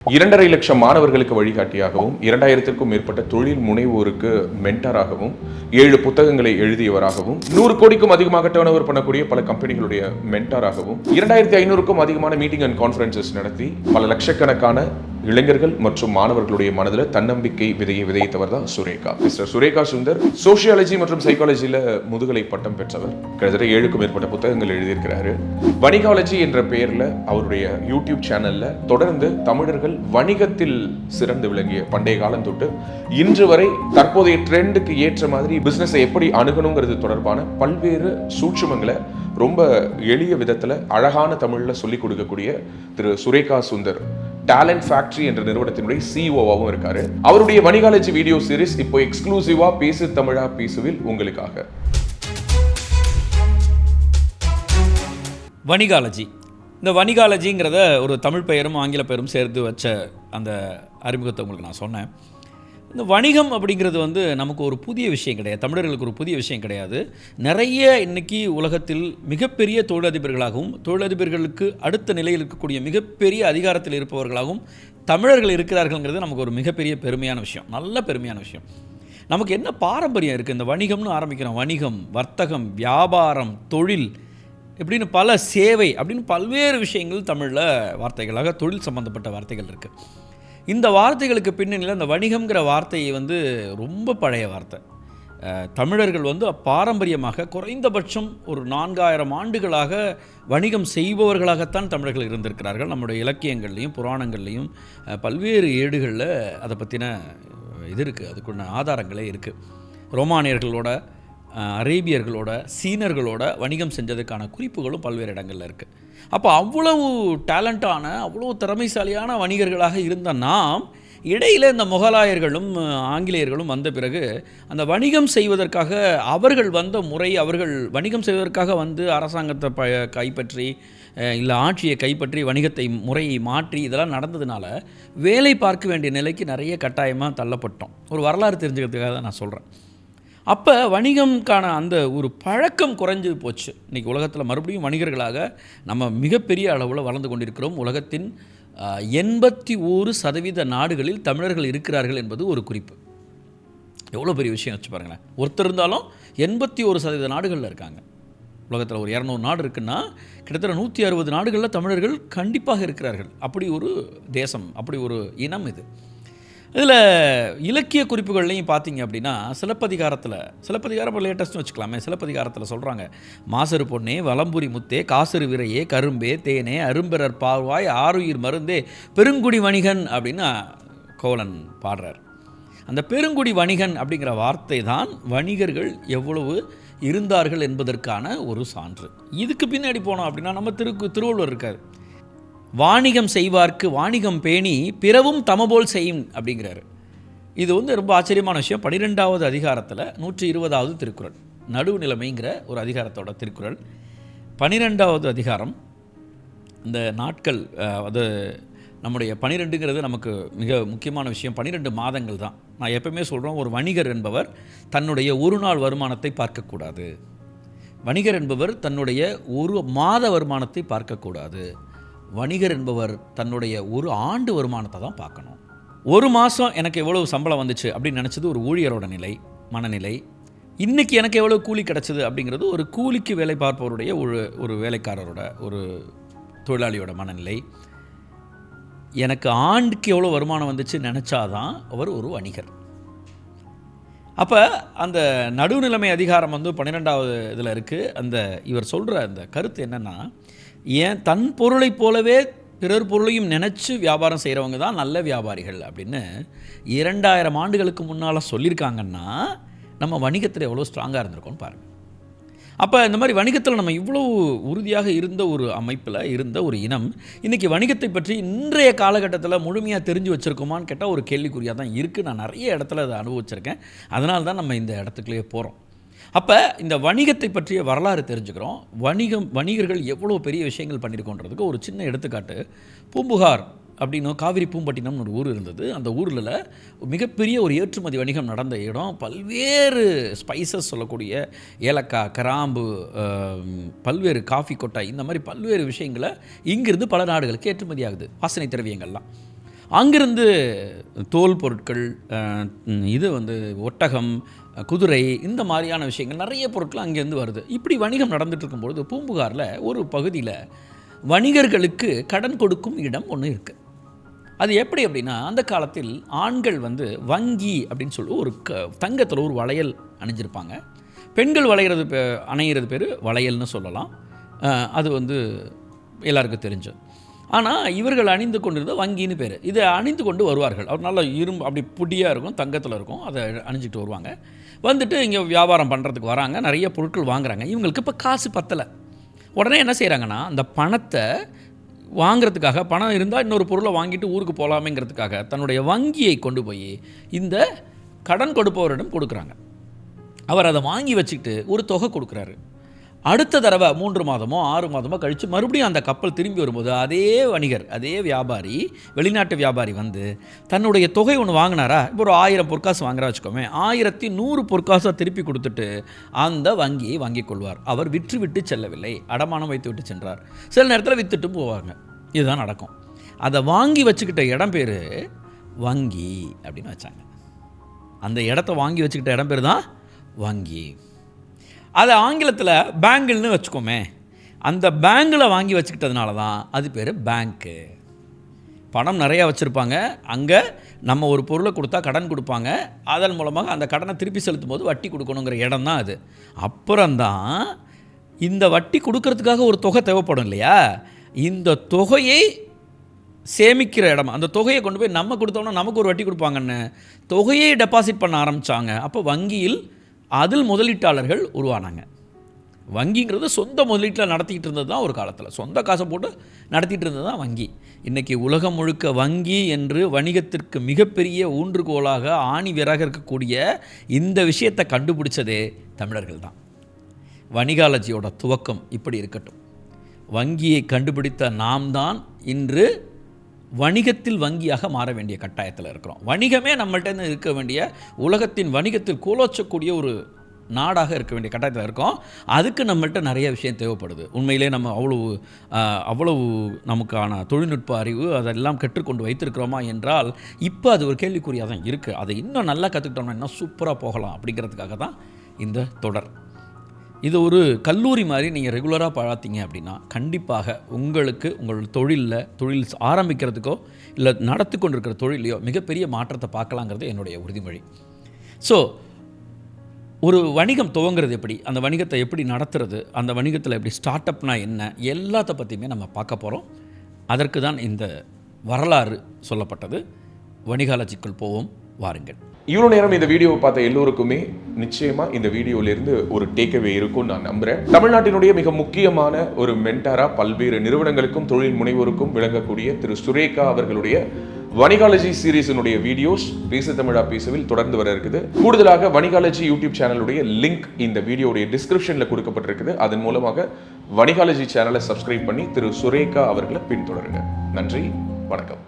இரண்டரை லட்சம் மாணவர்களுக்கு வழிகாட்டியாகவும் இரண்டாயிரத்திற்கும் மேற்பட்ட தொழில் முனைவோருக்கு மென்டராகவும் ஏழு புத்தகங்களை எழுதியவராகவும் நூறு கோடிக்கும் அதிகமாக டேர்ன் ஓவர் பண்ணக்கூடிய பல கம்பெனிகளுடைய மென்டாராகவும் இரண்டாயிரத்தி ஐநூறுக்கும் அதிகமான மீட்டிங் அண்ட் கான்ஃபரன்சஸ் நடத்தி பல லட்சக்கணக்கான இளைஞர்கள் மற்றும் மாணவர்களுடைய மனதில் தன்னம்பிக்கை விதையை விதைத்தவர் தான் சுரேகா. மிஸ்டர் சுரேகா சுந்தர் சோஷியாலஜி மற்றும் சைக்காலஜியில் முதுகலை பட்டம் பெற்றவர். கிட்டத்தட்ட ஏழுக்கும் மேற்பட்ட புத்தகங்கள் எழுதியிருக்கிறாரு. வணிகாலஜி என்ற பெயரில் அவருடைய யூடியூப் சேனலில் தொடர்ந்து தமிழர்கள் வணிகத்தில் சிறந்து விளங்கிய பண்டைய காலம் தொட்டு இன்று வரை தற்போதைய ட்ரெண்டுக்கு ஏற்ற மாதிரி பிஸ்னஸை எப்படி அணுகணுங்கிறது தொடர்பான பல்வேறு சூட்சுமங்களை ரொம்ப எளிய விதத்தில் அழகான தமிழில் சொல்லிக் கொடுக்கக்கூடிய திரு சுரேகா சுந்தர். டேலண்ட் ஃபேக்டரி என்ற நிறுவனத்தினுடைய சிஇஓவாகவும் இருக்காரு. அவருடைய வணிகாலஜி வீடியோ சீரிஸ் இப்போ எக்ஸ்க்ளூசிவா பேசு தமிழா பேசுவில் உங்களுக்காக. வணிகாலஜி. இந்த வணிகாலஜிங்கிறத ஒரு தமிழ் பெயரும் ஆங்கில பெயரும் சேர்த்து வச்ச அந்த அறிமுகத்தை உங்களுக்கு நான் சொன்னேன். இந்த வணிகம் அப்படிங்கிறது வந்து நமக்கு ஒரு புதிய விஷயம் கிடையாது. தமிழர்களுக்கு ஒரு புதிய விஷயம் கிடையாது. நிறைய இன்னைக்கு உலகத்தில் மிகப்பெரிய தொழிலதிபர்களாகவும் தொழிலதிபர்களுக்கு அடுத்த நிலையில் இருக்கக்கூடிய மிகப்பெரிய அதிகாரத்தில் இருப்பவர்களாகவும் தமிழர்கள் இருக்கிறார்கள்ங்கிறது நமக்கு ஒரு மிகப்பெரிய பெருமையான விஷயம். நல்ல பெருமையான விஷயம். நமக்கு என்ன பாரம்பரியம் இருக்குது இந்த வணிகம்னு ஆரம்பிக்கிறோம். வணிகம் வர்த்தகம் வியாபாரம் தொழில் இப்படின்னு பல சேவை அப்படின்னு பல்வேறு விஷயங்கள் தமிழில் வார்த்தைகளாக தொழில் சம்பந்தப்பட்ட வார்த்தைகள் இருக்குது இந்த வார்த்தைகளுக்கு பின்னணியில் அந்த வணிகம்ங்கிற வார்த்தையை வந்து ரொம்ப பழைய வார்த்தை. தமிழர்கள் வந்து பாரம்பரியமாக குறைந்தபட்சம் ஒரு நான்காயிரம் ஆண்டுகளாக வணிகம் செய்பவர்களாகத்தான் தமிழர்கள் இருந்திருக்கிறார்கள். நம்முடைய இலக்கியங்கள்லையும் புராணங்கள்லையும் பல்வேறு ஏடுகளில் அதை பற்றின இது இருக்குது அதுக்குள்ள ஆதாரங்களே இருக்குது ரோமானியர்களோட அரேபியர்களோட சீனர்களோட வணிகம் செஞ்சதுக்கான குறிப்புகளும் பல்வேறு இடங்களில் இருக்குது அப்போ அவ்வளவு டேலண்டான அவ்வளோ திறமைசாலியான வணிகர்களாக இருந்த நாம் இடையில் இந்த முகலாயர்களும் ஆங்கிலேயர்களும் வந்த பிறகு அந்த வணிகம் செய்வதற்காக அவர்கள் வந்த முறை அவர்கள் வணிகம் செய்வதற்காக வந்து அரசாங்கத்தை ப கைப்பற்றி இல்லை ஆட்சியை கைப்பற்றி வணிகத்தை முறையை மாற்றி இதெல்லாம் நடந்ததுனால வேலை பார்க்க வேண்டிய நிலைக்கு நிறைய கட்டாயமாக தள்ளப்பட்டோம். ஒரு வரலாறு தெரிஞ்சுக்கிறதுக்காக தான் நான் சொல்கிறேன் அப்போ வணிகம்கான அந்த ஒரு பழக்கம் குறைஞ்சு போச்சு. இன்றைக்கி உலகத்தில் மறுபடியும் வணிகர்களாக நம்ம மிகப்பெரிய அளவில் வளர்ந்து கொண்டிருக்கிறோம். உலகத்தின் எண்பத்தி ஓரு சதவீத நாடுகளில் தமிழர்கள் இருக்கிறார்கள் என்பது ஒரு குறிப்பு. எவ்வளோ பெரிய விஷயம் வச்சு பாருங்களேன். ஒருத்தர் இருந்தாலும் எண்பத்தி ஒரு சதவீத நாடுகளில் இருக்காங்க. உலகத்தில் ஒரு இரநூறு நாடு இருக்குன்னா கிட்டத்தட்ட நூற்றி அறுபது நாடுகளில் தமிழர்கள் கண்டிப்பாக இருக்கிறார்கள். அப்படி ஒரு தேசம் அப்படி ஒரு இனம் இது. இதில் இலக்கிய குறிப்புகள்லையும் பார்த்தீங்க அப்படின்னா சிலப்பதிகாரத்தில் சிலப்பதிகாரம் லேட்டஸ்ட்னு வச்சுக்கலாமே சிலப்பதிகாரத்தில் சொல்கிறாங்க மாசரு பொண்ணே வலம்புரி முத்தே காசரு விரையே கரும்பே தேனே அரும்பெறர் பார்வாய் ஆருயிர் மருந்தே பெருங்குடி வணிகன் அப்படின்னு கோலன் பாடுறார். அந்த பெருங்குடி வணிகன் அப்படிங்கிற வார்த்தை தான் வணிகர்கள் எவ்வளவு இருந்தார்கள் என்பதற்கான ஒரு சான்று. இதுக்கு பின்னாடி போனோம் அப்படின்னா நம்ம திரு திருவள்ளுவர் இருக்கார். வாணிகம் செய்வார்க்கு வாணிகம் பேணி பிறவும் தமபோல் செய்யும் அப்படிங்கிறாரு. இது வந்து ரொம்ப ஆச்சரியமான விஷயம். பனிரெண்டாவது அதிகாரத்தில் நூற்றி இருபதாவது திருக்குறள் நடுவு நிலைமைங்கிற ஒரு அதிகாரத்தோட திருக்குறள். பனிரெண்டாவது அதிகாரம் இந்த நாட்கள் அது நம்முடைய பனிரெண்டுங்கிறது நமக்கு மிக முக்கியமான விஷயம். பன்னிரெண்டு மாதங்கள் தான். நான் எப்பவுமே சொல்கிறோம் ஒரு வணிகர் என்பவர் தன்னுடைய ஒரு நாள் வருமானத்தை பார்க்கக்கூடாது. வணிகர் என்பவர் தன்னுடைய ஒரு மாத வருமானத்தை பார்க்கக்கூடாது. வணிகர் என்பவர் தன்னுடைய ஒரு ஆண்டு வருமானத்தை தான் பார்க்கணும். ஒரு மாதம் எனக்கு எவ்வளவு சம்பளம் வந்துச்சு அப்படின்னு நினச்சது ஒரு ஊழியரோட நிலை மனநிலை. இன்றைக்கி எனக்கு எவ்வளோ கூலி கிடச்சிது அப்படிங்கிறது ஒரு கூலிக்கு வேலை பார்ப்பவருடைய ஒரு ஒரு வேலைக்காரரோட ஒரு தொழிலாளியோட மனநிலை. எனக்கு ஆண்டுக்கு எவ்வளோ வருமானம் வந்துச்சு நினச்சாதான் அவர் ஒரு வணிகர். அப்போ அந்த நடுநிலைமை அதிகாரம் வந்து பன்னிரெண்டாவது இதில் இருக்குது அந்த இவர் சொல்கிற அந்த கருத்து என்னென்னா ஏன்? தன் பொருளைப் போலவே பிறர் பொருளையும் நினச்சி வியாபாரம் செய்கிறவங்க தான் நல்ல வியாபாரிகள் அப்படின்னு இரண்டாயிரம் ஆண்டுகளுக்கு முன்னால் சொல்லியிருக்காங்கன்னா நம்ம வணிகத்தில் எவ்வளோ ஸ்ட்ராங்காக இருந்திருக்கோம்னு பாருங்கள் அப்போ இந்த மாதிரி வணிகத்தில் நம்ம இவ்வளோ உறுதியாக இருந்த ஒரு அமைப்பில் இருந்த ஒரு இனம் இன்றைக்கி வணிகத்தை பற்றி இன்றைய காலகட்டத்தில் முழுமையாக தெரிஞ்சு வச்சுருக்கோமான்னு கேட்டால் ஒரு கேள்விக்குறியாக தான் இருக்குது நான் நிறைய இடத்துல அதை அனுபவிச்சிருக்கேன். அதனால தான் நம்ம இந்த இடத்துக்குள்ளேயே போகிறோம் அப்போ இந்த வணிகத்தை பற்றிய வரலாறு தெரிஞ்சுக்கிறோம். வணிகம் வணிகர்கள் எவ்வளோ பெரிய விஷயங்கள் பண்ணியிருக்கோன்றதுக்கு ஒரு சின்ன எடுத்துக்காட்டு. பூம்புகார் அப்படின்னு காவிரி பூம்பட்டினம்னு ஒரு ஊர் இருந்தது. அந்த ஊரில் மிகப்பெரிய ஒரு ஏற்றுமதி வணிகம் நடந்த இடம். பல்வேறு ஸ்பைசஸ் சொல்லக்கூடிய ஏலக்காய் கிராம்பு பல்வேறு காஃபி கொட்டாய் இந்த மாதிரி பல்வேறு விஷயங்களை இங்கிருந்து பல நாடுகளுக்கு ஏற்றுமதி ஆகுது. வாசனை திரவியங்கள்லாம். அங்கிருந்து தோல் பொருட்கள் இது வந்து ஒட்டகம் குதிரை இந்த மாதிரியான விஷயங்கள் நிறைய பொருட்கள் அங்கேருந்து வருது. இப்படி வணிகம் நடந்துட்டு இருக்கும்பொழுது பூம்புகாரில் ஒரு பகுதியில் வணிகர்களுக்கு கடன் கொடுக்கும் இடம் ஒன்று இருக்குது அது எப்படி அப்படின்னா அந்த காலத்தில் ஆண்கள் வந்து வங்கி அப்படின்னு சொல்லி ஒரு க தங்கத்தில் ஒரு வளையல் அணிஞ்சிருப்பாங்க. பெண்கள் வளையிறது பே அணையிறது பேர் வளையல்னு சொல்லலாம். அது வந்து எல்லாருக்கும் தெரிஞ்சது ஆனால் இவர்கள் அணிந்து கொண்டிருந்த வங்கின்னு பேர். இதை அணிந்து கொண்டு வருவார்கள். அவர் நல்லா இரும்பு அப்படி புடியாக இருக்கும் தங்கத்தில் இருக்கும். அதை அணிஞ்சிட்டு வருவாங்க. வந்துட்டு இங்கே வியாபாரம் பண்ணுறதுக்கு வராங்க நிறைய பொருட்கள் வாங்குறாங்க. இவங்களுக்கு இப்போ காசு பத்தலை. உடனே என்ன செய்கிறாங்கன்னா அந்த பணத்தை வாங்குறதுக்காக பணம் இருந்தால் இன்னொரு பொருளை வாங்கிட்டு ஊருக்கு போகலாமேங்கிறதுக்காக தன்னுடைய வங்கியை கொண்டு போய் இந்த கடன் கொடுப்பவரிடம் கொடுக்குறாங்க. அவர் அதை வாங்கி வச்சுக்கிட்டு ஒரு தொகை கொடுக்குறாரு. அடுத்த தடவை மூன்று மாதமோ ஆறு மாதமோ கழித்து மறுபடியும் அந்த கப்பல் திரும்பி வரும்போது அதே வணிகர் அதே வியாபாரி வெளிநாட்டு வியாபாரி வந்து தன்னுடைய தொகை ஒன்று வாங்கினாரா? இப்போ ஒரு ஆயிரம் பொற்காசு வாங்குறா வச்சுக்கோமே. ஆயிரத்தி நூறு பொற்காசை திருப்பி கொடுத்துட்டு அந்த வங்கியை வாங்கிக் கொள்வார். அவர் விற்று விட்டு செல்லவில்லை. அடமானம் வைத்து விட்டு சென்றார். சில நேரத்தில் விற்றுட்டு போவாங்க. இதுதான் நடக்கும். அதை வாங்கி வச்சுக்கிட்ட இடம் பேர் வங்கி அப்படின்னு வச்சாங்க. அந்த இடத்த வாங்கி வச்சுக்கிட்ட இடம் பேர் தான் வங்கி. அதை ஆங்கிலத்தில் பேங்கிள்னு வச்சுக்கோமே. அந்த பேங்கில் வாங்கி வச்சுக்கிட்டதுனால தான் அது பேர் பேங்க்கு பணம் நிறையா வச்சுருப்பாங்க. அங்கே நம்ம ஒரு பொருளை கொடுத்தா கடன் கொடுப்பாங்க. அதன் மூலமாக அந்த கடனை திருப்பி செலுத்தும் போது வட்டி கொடுக்கணுங்கிற இடம் தான் அது. அப்புறம்தான் இந்த வட்டி கொடுக்கறதுக்காக ஒரு தொகை தேவைப்படும் இல்லையா? இந்த தொகையை சேமிக்கிற இடம் அந்த தொகையை கொண்டு போய் நம்ம கொடுத்தோம்னா நமக்கு ஒரு வட்டி கொடுப்பாங்கன்னு. தொகையை டெபாசிட் பண்ண ஆரம்பித்தாங்க அப்போ வங்கியில் அதில் முதலீட்டாளர்கள் உருவானாங்க. வங்கிங்கிறது சொந்த முதலீட்டில் நடத்திக்கிட்டு இருந்தது தான் ஒரு காலத்தில். சொந்த காசை போட்டு நடத்திட்டு இருந்தது தான் வங்கி. இன்றைக்கி உலகம் முழுக்க வங்கி என்று வணிகத்திற்கு மிகப்பெரிய ஊன்றுகோலாக ஆணி விராக இருக்கக்கூடிய இந்த விஷயத்தை கண்டுபிடிச்சதே தமிழர்கள் தான். வணிகாலஜியோட துவக்கம் இப்படி இருக்கட்டும். வங்கியை கண்டுபிடித்த நாம் தான் இன்று வணிகத்தில் வங்கியாக மாற வேண்டிய கட்டாயத்தில் இருக்கிறோம். வணிகமே நம்மள்ட்ட இருக்க வேண்டிய உலகத்தின் வணிகத்தில் கூலோச்சக்கூடிய ஒரு நாடாக இருக்க வேண்டிய கட்டாயத்தில் இருக்கோம். அதுக்கு நம்மள்ட்ட நிறைய விஷயம் தேவைப்படுது. உண்மையிலே நம்ம அவ்வளவு அவ்வளவு நமக்கான தொழில்நுட்ப அறிவு அதெல்லாம் கற்றுக்கொண்டு வைத்திருக்கிறோமா என்றால் இப்போ அது ஒரு கேள்விக்குறியாக தான் இருக்குது அதை இன்னும் நல்லா கற்றுக்கிட்டோம்னா இன்னும் சூப்பராக போகலாம் அப்படிங்கிறதுக்காக தான் இந்த தொடர். இது ஒரு கல்லூரி மாதிரி நீங்கள் ரெகுலராக பார்த்தீங்க அப்படின்னா கண்டிப்பாக உங்களுக்கு உங்கள் தொழிலில் தொழில் ஆரம்பிக்கிறதுக்கோ இல்லை நடத்தி கொண்டிருக்கிற தொழிலையோ மிகப்பெரிய மாற்றத்தை பார்க்கலாங்கிறது என்னுடைய உறுதிமொழி. ஸோ ஒரு வணிகம் துவங்குறது எப்படி? அந்த வணிகத்தை எப்படி நடத்துறது? அந்த வணிகத்தில் எப்படி ஸ்டார்ட் அப்னா என்ன? எல்லாத்த பற்றியுமே நம்ம பார்க்க போகிறோம் அதற்கு தான் இந்த வரலாறு சொல்லப்பட்டது. வணிகாலஜிக்குள் போவோம். வாருங்கள். இவ்வளோ நேரம் இந்த வீடியோவை பார்த்த எல்லோருக்குமே நிச்சயமா இந்த வீடியோலேருந்து ஒரு டேக்அவே இருக்கும் நான் நம்புறேன். தமிழ்நாட்டினுடைய மிக முக்கியமான ஒரு மென்டாரா பல்வேறு நிறுவனங்களுக்கும் தொழில் முனைவோருக்கும் விளங்கக்கூடிய திரு. சுரேகா அவர்களுடைய வணிகாலஜி சீரீஸினுடைய வீடியோஸ் பேசு தமிழா பேசுவில் தொடர்ந்து வர இருக்குது. கூடுதலாக வணிகாலஜி யூடியூப் சேனலுடைய லிங்க் இந்த வீடியோடைய டிஸ்கிரிப்ஷன்ல கொடுக்கப்பட்டிருக்குது. அதன் மூலமாக வணிகாலஜி சேனலை சப்ஸ்கிரைப் பண்ணி திரு. சுரேகா அவர்களை பின்தொடருங்க. நன்றி வணக்கம்.